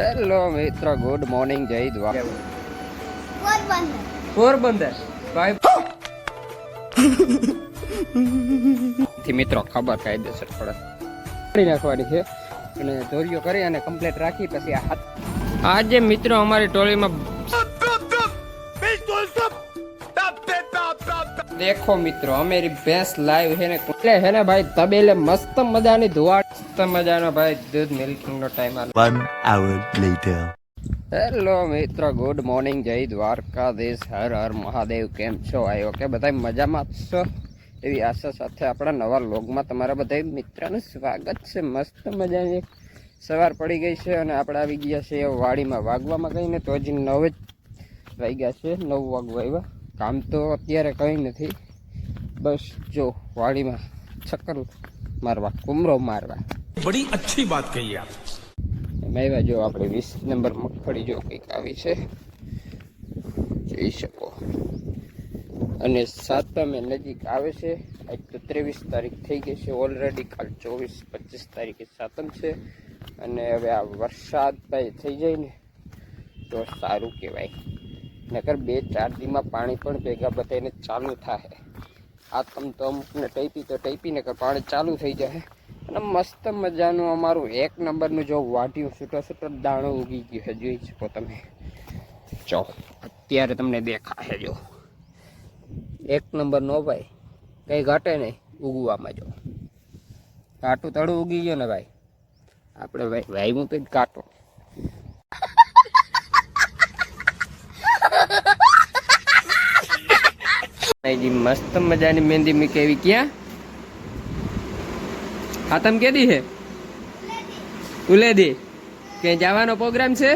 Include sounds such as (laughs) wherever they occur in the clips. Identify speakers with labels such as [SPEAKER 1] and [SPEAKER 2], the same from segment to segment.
[SPEAKER 1] Hello મિત્ર good morning જય દ્વા
[SPEAKER 2] પોરબંદર.
[SPEAKER 1] ભાઈ થી મિત્રો ખબર કાયદેસર પડે. કરી નાખવાની છે. અને દોરીઓ કરી અને કમ્પ્લીટ રાખી પછી આ હાથ આજે મિત્રો અમારી ટોળીમાં દેખો મિત્રો અમેરી ભેંસ લાઈવ છે ને. એટલે છે ને ભાઈ તબેલે મસ્ત મજાની ધોવા મસ્ત મજાનો ભાઈ દૂધ મિલ્કિંગ નો ટાઈમ આલે.
[SPEAKER 3] One આવર લેટર
[SPEAKER 1] હેલો મિત્ર ગુડ મોર્નિંગ જય દ્વારકાધીશ હર હર મહાદેવ કેમ છો? આઈ કે બધા મજામાં જ છો? એવી આશા સાથે આપણા નવા લોગમાં તમારા બધા મિત્રનું સ્વાગત છે. મસ્ત મજાની સવાર પડી ગઈ છે અને આપણે આવી ગયા છે વાડીમાં. વાગવામાં કહીને તો હજી નવ જ વાગ્યા છે નવ વાગવા આવ્યા. કામ તો અત્યારે કંઈ નથી. બસ જો વાડીમાં ચક્કર મારવા કુમરો મારવા.
[SPEAKER 4] बड़ी अच्छी बात कही आप
[SPEAKER 1] એમાં એવા જો આપણે વીસ નંબર મગફળી જો કંઈક આવી છે જોઈ શકો અને સાતમે નજીક આવે છે આજ તો ત્રેવીસ તારીખ થઈ ગઈ છે ઓલરેડી કાલ ચોવીસ પચીસ તારીખે સાતમ છે અને હવે આ વરસાદ ભાઈ થઈ જાય ને તો સારું કહેવાય નકર બે ચાર દીમાં પાણી પણ ભેગા બધાને ચાલુ થાય આ તમ તો અમુકને ટૈપી તો ટૈપી નકર પાણી ચાલુ થઈ જાય અને મસ્ત મજાનું અમારું એક નંબરનું જો વાઢ્યું છૂટો છૂટો દાણો ઉગી ગયો છે, જોઈ શકો તમે. ચો અત્યારે તમને દેખાશે જો. એક નંબર નો ભાઈ, કંઈ ઘટે નહીં, ઉગવામાં જો. કાટું તળું ઉગી ગયો ને ભાઈ. આપણે ભાઈ વાયવું તો કાંટો (laughs) મસ્ત મજાની મહેંદી મી કેવી ક્યાં? હાતમ કેદી છે ઉલેદી. કે જવાનો પ્રોગ્રામ છે?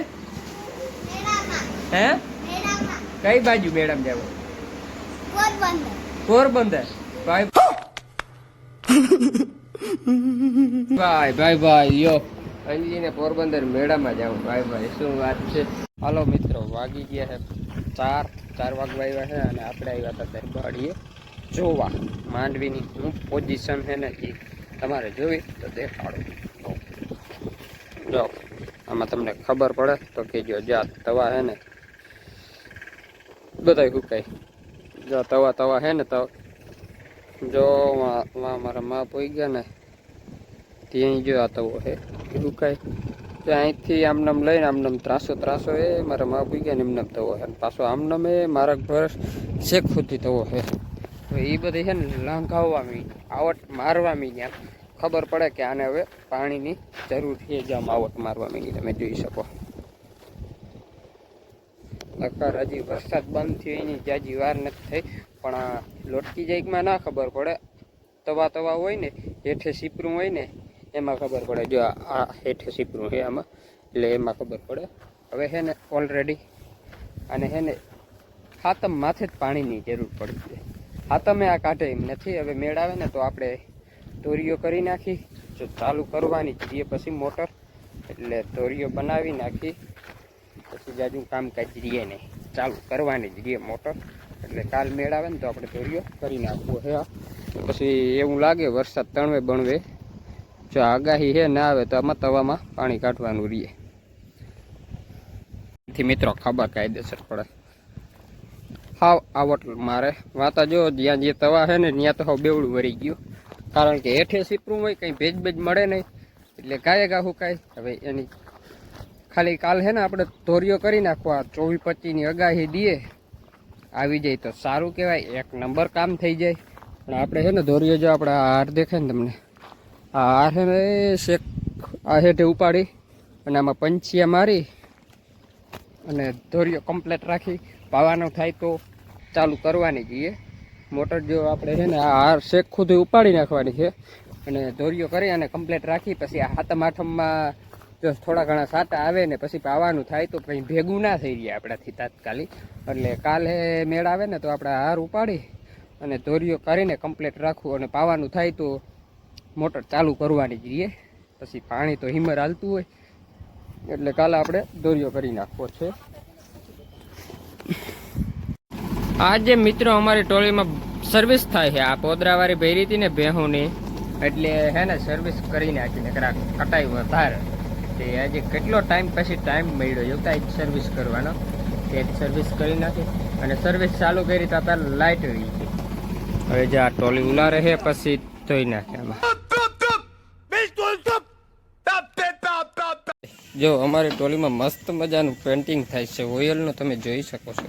[SPEAKER 1] હે? કઈ બાજુ મેડમ જાવ
[SPEAKER 2] પોરબંદર. (laughs)
[SPEAKER 1] ભાઈ ભાઈ ભાઈ ભાઈ યો અંજીને પોરબંદર મેળામાં જાઉં. ભાઈ ભાઈ શું વાત છે? હાલો મિત્રો વાગી ગયા છે ચાર. ચાર વાગવા આવ્યા છે અને આપણે આવ્યા હતા દરબાડીએ જોવા માંડવીની શું પોઝિશન છે ને એ તમારે જોવી તો દેખાડો. જો, આમાં તમને ખબર પડે તો કહેજો, જા, તવા હે ને. બધા હુકાય જો, તવા તવા હે ને તો જો, વા- મારા માપ પોઈ ગયા ને ત્યાં જો આ તવો હે. કાંઈ તો અહીંથી આમનામ લઈને આમનામ ત્રાસો ત્રાસો એ મારા માપ પોઈ ગયા ને, એમનામ તવો હે. પાછો આમનામ એ મારા ઘર શેખ સુધી તવો હે. તો એ બધી છે ને લંઘાવવા મી આવટ મારવા મી ત્યાં ખબર પડે કે આને હવે પાણીની જરૂર છે જ આમ આવટ મારવા માંગી તમે જોઈ શકો. નકર હજી વરસાદ બંધ થયો એની જાજી વાર નથી થઈ, પણ આ લોટકી જાઈકમાં ના ખબર પડે. તવા તવા હોય ને, હેઠે સીપરું હોય ને, એમાં ખબર પડે. જો આ- હેઠે સીપરું છે આમાં, એટલે એમાં ખબર પડે. હવે છે ને ઓલરેડી અને છે ને ખાતમ માથે જ પાણીની જરૂર પડી છે હાતમે આ કાઢે એમ નથી, હવે મેળ આવે ને તો આપણે તોરીઓ કરી નાખી. જો ચાલુ કરવાની રહીએ પછી મોટર. એટલે દોરીઓ બનાવી નાખી. પછી જાજુ કામ કાજ રહીએ નહીં. ચાલુ કરવાની જ રહીએ મોટર. એટલે કાલ મેળ આવે ને તો આપણે દોરીઓ કરી નાખવો હે પછી એવું લાગે વરસાદ તણવે બણવે. જો આગાહી હે, ના આવે તો આમાં તવામાં પાણી કાઢવાનું રહીએ. થી મિત્રો ખબર કાયદેસર પડે હાવ આવટ મારે. વાતા જો, જ્યાં જે તવા છે ને, ત્યાં તો હાવ બેવડું વરી ગયું. કારણ કે હેઠે સીપરું હોય, કંઈ ભેજ ભેજ મળે નહીં. એટલે ગાયે ગા હુકાય હવે એની ખાલી કાલ છે ને, આપણે ધોરીઓ કરી નાખવા ચોવીસ પચીની અગાહી દઈએ આવી જાય તો સારું કહેવાય. એક નંબર કામ થઈ જાય. પણ આપણે છે ને ધોરીઓ જો આપણે હાર દેખાય ને તમને. આ હાર છે ને શેક આ હેઠે ઉપાડી અને આમાં પંચિયા મારી અને ધોરીઓ કમ્પ્લેટ રાખી. પાવાનો થાય તો ચાલુ કરવાની જઈએ મોટર જો આપણે છે ને આ હાર શેક ખુદ ઉપાડી નાખવાની છે. અને દોરીઓ કરી અને કમ્પ્લેટ રાખી, પછી આ હાથમ આઠમમાં જો થોડા ઘણા સાટા આવે ને પછી પાવાનું થાય તો કંઈ ભેગું ના થઈ જાય આપણાથી તાત્કાલિક. એટલે કાલે મેળ આવે ને તો આપણે હાર ઉપાડી અને દોરીઓ કરીને કમ્પ્લેટ રાખવું અને પાવાનું થાય તો મોટર ચાલુ કરવાની જોઈએ પછી પાણી તો હિમર હાલતું હોય. એટલે કાલે આપણે દોરીઓ કરી નાખવો છે. આજે મિત્રો અમારી ટોળીમાં સર્વિસ થાય છે. આ પોદરાવાળી ભેરી હતી ને ભેહુની. એટલે હે ને સર્વિસ કરી નાખીને કટાઈ વધારે તે આજે કેટલો ટાઈમ પછી ટાઈમ મળ્યો? જો કાંઈ સર્વિસ કરવાનો. તે સર્વિસ કરી નાખી અને સર્વિસ ચાલુ કરી તો પહેલાં લાઇટ રહી હતી હવે જે આ ટોલી ઉલારે છે પછી ધોઈ નાખે આમાં. જો, અમારી ટોલીમાં મસ્ત મજાનું પેન્ટિંગ થાય છે. ઓઇલનું તમે જોઈ શકો છો.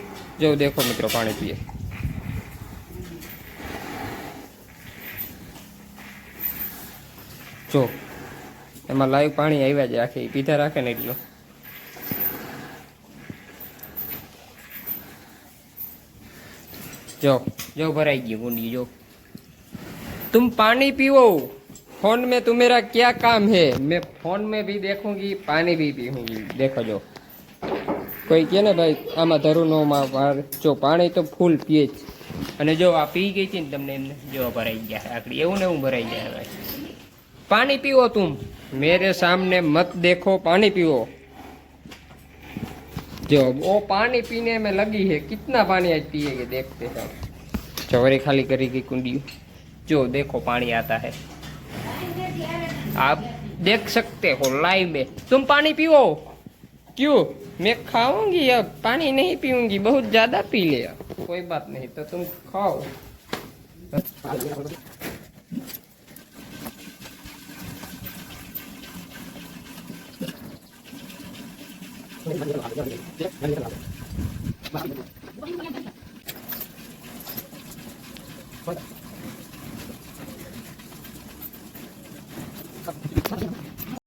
[SPEAKER 1] जो देखो मित्रों पानी पिए જો એમાં લાઈવ પાણી આવ્યા જ રાખે ઈ પીધા રાખે ને એટલું જો જો ભરાઈ ગયું ગુંડી જો तुम पानी पियो फोन में तुम्हारा क्या काम है मैं फोन में भी देखूंगी पानी भी पीऊंगी देखो जो કોઈ કહે ને ભાઈ આમાં ધરું નો માં વાર જો પાણી તો ફૂલ પીએ જ અને જો આ પી ગઈ હતી ને તમને એમને જો ભરાઈ ગયા આકડી એવું ને એવું ભરાઈ ગયા ભાઈ પાણી પીવો તુમ મેરે સામને મત દેખો પાણી પીવો जो वो पानी पीने में लगी है कितना पानी आज पिएगे देखते हैं चौरे खाली करेगी कुंडी जो देखो पानी आता है आप देख सकते हो लाइव में तुम पानी पियो क्यों? मैं खाऊँगी अब पानी नहीं पीऊँगी, बहुत ज़्यादा पी ले। कोई बात नहीं तो तुम खाओ।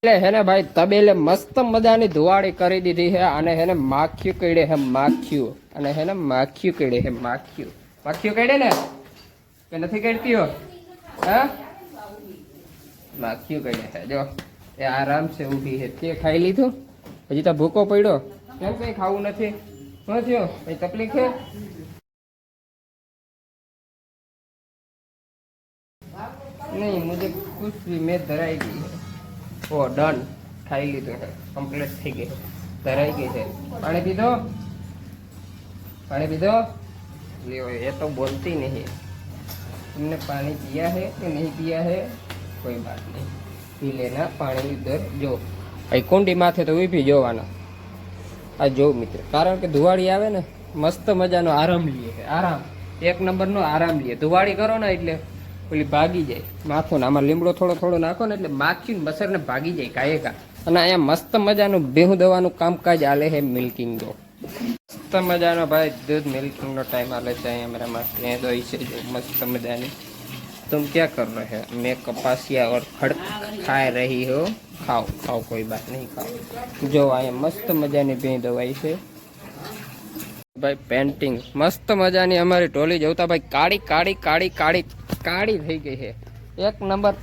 [SPEAKER 1] એટલે હે ને ભાઈ, તબેલે મસ્ત મજાની ધુવાડી કરી દીધી છે અને હે ને માખ્યું કડે હે માખ્યું અને હે ને માખ્યું કડે હે માખ્યું માખ્યું કડે ને? કે નથી કડતી હો? હા? માખ્યું કડે હે. જો, એ આરામ છે, ઊભી છે તે ખાઈ લીધું. હજી તો ભૂકો પડ્યો. કેમ કઈ ખાવું નથી? શું થયું? કંઈ તકલીફ છે? નહીં, મુજબ કુછ ભી મેં ધરાઈ ગઈ. ઓ ડન ખાઈ લીધું છે કમ્પ્લીટ થઈ ગઈ ધરાઈ ગઈ છે પાણી પીધો પાણી પીધો લ્યો એ તો બોલતી નહીં तुमने पानी पिया है कि नहीं पिया है कोई बात नहीं पी लेना पानी इधर जो અહીં કુંડી માથે તો ઊભી જોવાના આ જો મિત્ર કારણ કે ધુવાડી આવે ને મસ્ત મજાનો આરામ લઈએ છે આરામ એક નંબરનો આરામ લઈએ ધુવાડી કરો ને એટલે પેલી ભાગી જાય માખું ને આમાં લીમડો થોડો થોડો નાખો ને એટલે માખી મસર ને ભાગી જાય કાંઈ કા અને અહીંયા મસ્ત મજાનું બેહું દવાનું કામકાજ આલે છે મિલ્કિંગ નો મસ્ત મજાનો ભાઈ દૂધ મિલ્કિંગ નો ટાઈમ આલે છે અહીંયા मेरा ત્યાં દોઈ છે જો મસ્ત મજાની तुम क्या कर रहे हैं मैं कपासिया और खड़ खा रही हो खाओ खाओ कोई बात नहीं खाओ જો અહીંયા મસ્ત મજાની ભેં દવાઈ છે ભાઈ પેન્ટિંગ મસ્ત મજાની અમારી ટોલી જોતા ભાઈ કાળી કાળી કાળી કાળી કાળી થઈ ગઈ છે. એક નંબર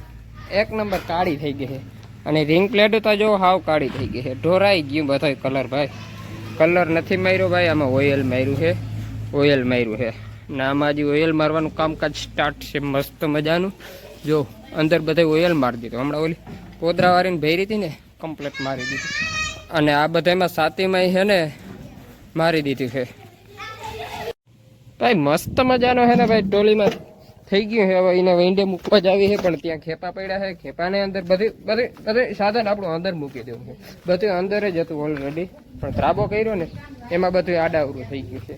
[SPEAKER 1] એક નંબર કાળી થઈ ગઈ છે. અને રિંગ પ્લેટ તો જો હાવ કાળી થઈ ગઈ છે. ઢોરાઈ ગયું બધા કલર ભાઈ. કલર નથી માર્યો ભાઈ, આમાં ઓઇલ માર્યું છે. ઓઇલ માર્યું છે. ને આમાં હજી ઓઇલ મારવાનું કામકાજ સ્ટાર્ટ છે મસ્ત મજાનું. જો, અંદર બધે ઓઇલ મારી દીધું. હમણાં ઓલી પોદરાવાળીને ભેરી હતી ને કમ્પ્લેટ મારી દીધી. અને આ બધામાં સાતીમાં છે ને, મારી દીધી છે. ભાઈ, મસ્ત મજાનો હે ને ભાઈ, ટોલીમાં થઈ ગયું છે. હવે એને વેંડે મૂકવા જ આવી છે, પણ ત્યાં ખેપા પડ્યા છે. ખેપાને અંદર બધી બધી, બધે સાધન આપણું અંદર મૂકી દેવું છે. બધું અંદર જ હતું ઓલરેડી પણ ત્રાબો કર્યો ને, એમાં બધું આડાવરું થઈ ગયું છે.